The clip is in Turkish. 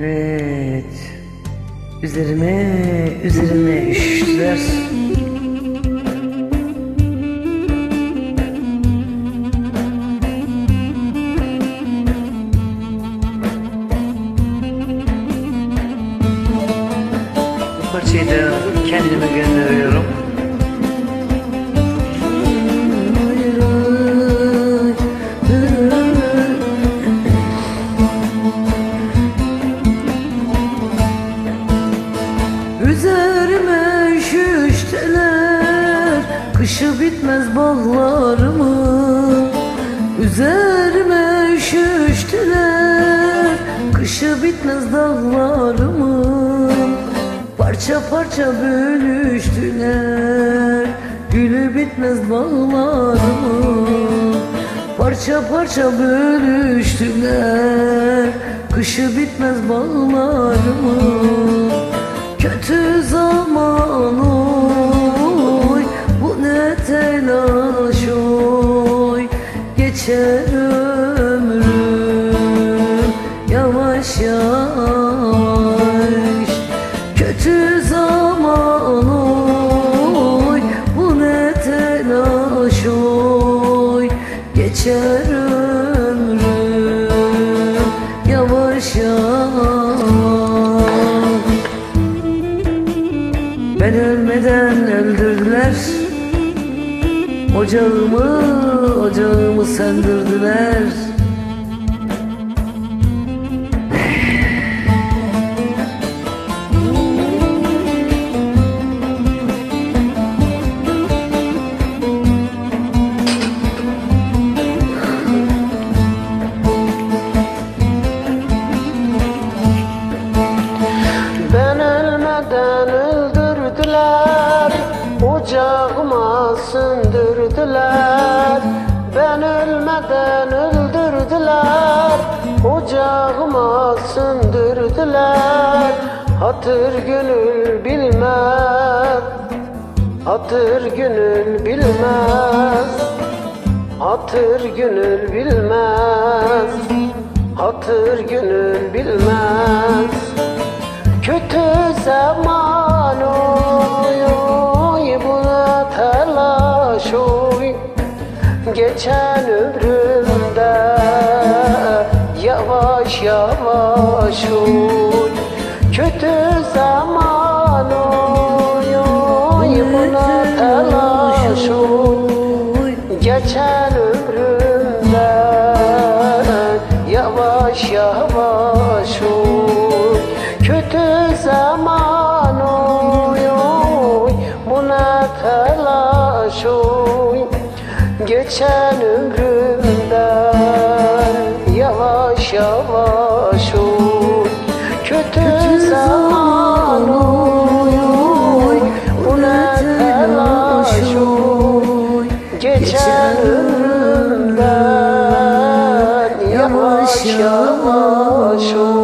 Evet. Üzerime, üzerime üşüştüler. Bu parçayı da kendime gönderiyorum. Kışı bitmez bağlarımı Üzerime üşüştüler Kışı bitmez dağlarımı Parça parça bölüştüler. Gülü bitmez bağlarımı Parça parça bölüştüler. Kışı bitmez bağlarımı Kötü zaman Geçer ömrüm Yavaş yavaş. Kötü zaman oy Bu ne telaş oy. Geçer ömrüm Yavaş yavaş. Ben ölmeden öldürdüler Ocağımı, ocağımı söndürdüler söndürdüler Hatır gönül bilmez. Hatır gönül bilmez. Hatır gönül bilmez. Hatır gönül bilmez. Kötü zaman oy oy buna telaş oy. Geçen ömrümde yavaş yavaş oy Kötü zaman oy buna telaş oy Geçen ömrümden yavaş yavaş oy Kötü zaman oy Buna telaş oy Geçen ömrümden koşuy Kötü zaman uyuy Bu ne telaş uy Geçen ömrümden yavaş yavaş uy